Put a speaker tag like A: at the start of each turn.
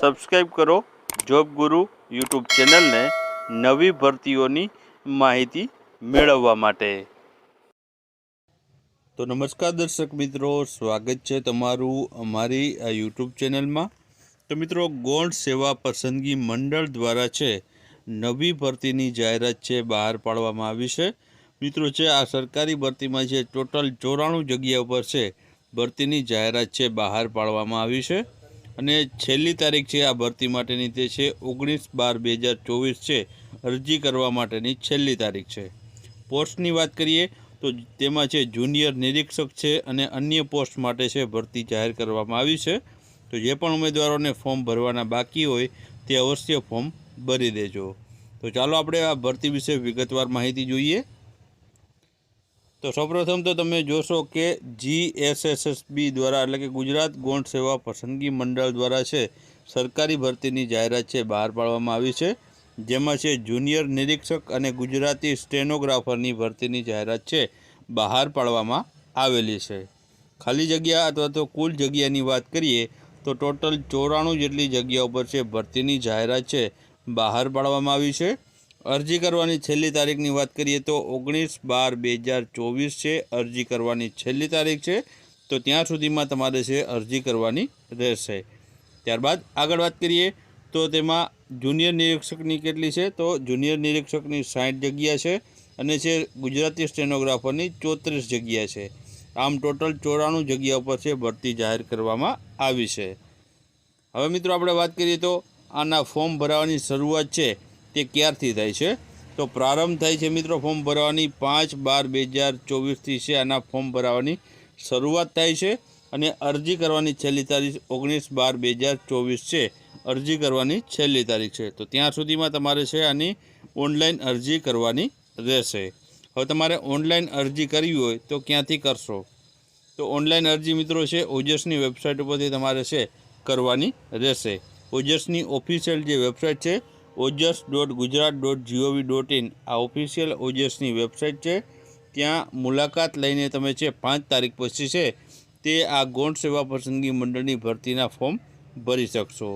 A: Subscribe કરો job ગુરુ YouTube ચેનલને નવી ભરતીઓની માહિતી મેળવવા માટે. તો નમસ્કાર દર્શક મિત્રો, સ્વાગત છે તમારું અમારી આ યુટ્યુબ ચેનલમાં તો મિત્રો ગૌણ સેવા પસંદગી મંડળ દ્વારા છે, નવી ભરતીની જાહેરાત છે, બહાર પાડવામાં આવી છે. મિત્રો છે આ સરકારી ભરતીમાં છે ટોટલ ચોરાણું જગ્યા ઉપર છે, ભરતીની જાહેરાત છે, બહાર પાડવામાં આવી છે. અને છેલ્લી તારીખ છે આ ભરતી માટેની તે છે, ઓગણીસ બાર બે હજાર ચોવીસ છે. અરજી કરવા માટેની છેલ્લી તારીખ છે. પોસ્ટની વાત કરીએ તો તેમાં છે, જુનિયર નિરીક્ષક છે અને અન્ય પોસ્ટ માટે છે ભરતી જાહેર કરવામાં આવી છે. તો જે પણ ઉમેદવારોને ફોર્મ ભરવાના બાકી હોય તે અવશ્ય ફોર્મ ભરી દેજો. તો ચાલો આપણે આ ભરતી વિશે વિગતવાર માહિતી જોઈએ. તો સૌપ્રથમ તો તમે જોશો કે જીએસએસએસબી દ્વારા એટલે કે ગુજરાત ગૌણ સેવા પસંદગી મંડળ દ્વારા છે, સરકારી ભરતીની જાહેરાત છે બહાર પાડવામાં આવી છે. જેમાં છે, જુનિયર નિરીક્ષક અને ગુજરાતી સ્ટેનોગ્રાફરની ભરતીની જાહેરાત છે, બહાર પાડવામાં આવેલી છે. ખાલી જગ્યા અથવા તો કુલ જગ્યાની વાત કરીએ, તો ટોટલ ચોરાણું જેટલી જગ્યા ઉપર છે, ભરતીની જાહેરાત છે, બહાર પાડવામાં આવી છે. અરજી કરવાની છેલ્લી તારીખની વાત કરીએ તો ઓગણીસ બાર બે હજાર ચોવીસ છે. અરજી કરવાની છેલ્લી તારીખ છે. તો ત્યાં સુધીમાં તમારે છે અરજી કરવાની રહેશે. ત્યારબાદ આગળ વાત કરીએ તો તેમાં જુનિયર નિરીક્ષકની કેટલી છે? તો જુનિયર નિરીક્ષકની સાઠ જગ્યા છે અને છે ગુજરાતી સ્ટેનોગ્રાફરની ચોત્રીસ જગ્યા છે. આમ ટોટલ ચોરાણું જગ્યા ઉપર છે ભરતી જાહેર કરવામાં આવી છે. હવે મિત્રો આપણે વાત કરીએ તો આના ફોર્મ ભરાવાની શરૂઆત છે. તે ક્યારથી થાય છે? તો પ્રારંભ થાય છે મિત્રો ફોર્મ ભરવાની પાંચ બાર બે હજાર ચોવીસથી છે. આના ફોર્મ ભરાવાની શરૂઆત થાય છે અને અરજી કરવાની છેલ્લી તારીખ ઓગણીસ બાર બે હજાર ચોવીસ છે. અરજી કરવાની છેલ્લી તારીખ છે. તો ત્યાં સુધીમાં તમારે છે આની ઓનલાઈન અરજી કરવાની રહેશે. હવે તમારે ઓનલાઈન અરજી કરવી હોય તો ક્યાંથી કરશો? તો ઓનલાઈન અરજી મિત્રો છે ઓજસની વેબસાઇટ ઉપરથી તમારે છે કરવાની રહેશે. ઓજસની ઓફિશિયલ જે વેબસાઇટ છે OJAS dot Gujarat dot GOV dot in આ ઓફિશિયલ ઓજસની વેબસાઇટ છે. ત્યાં મુલાકાત લઈને તમે છે પાંચ તારીખ પછી છે, તે આ ગૌણ સેવા પસંદગી મંડળની ભરતીના ફોર્મ ભરી શકશો.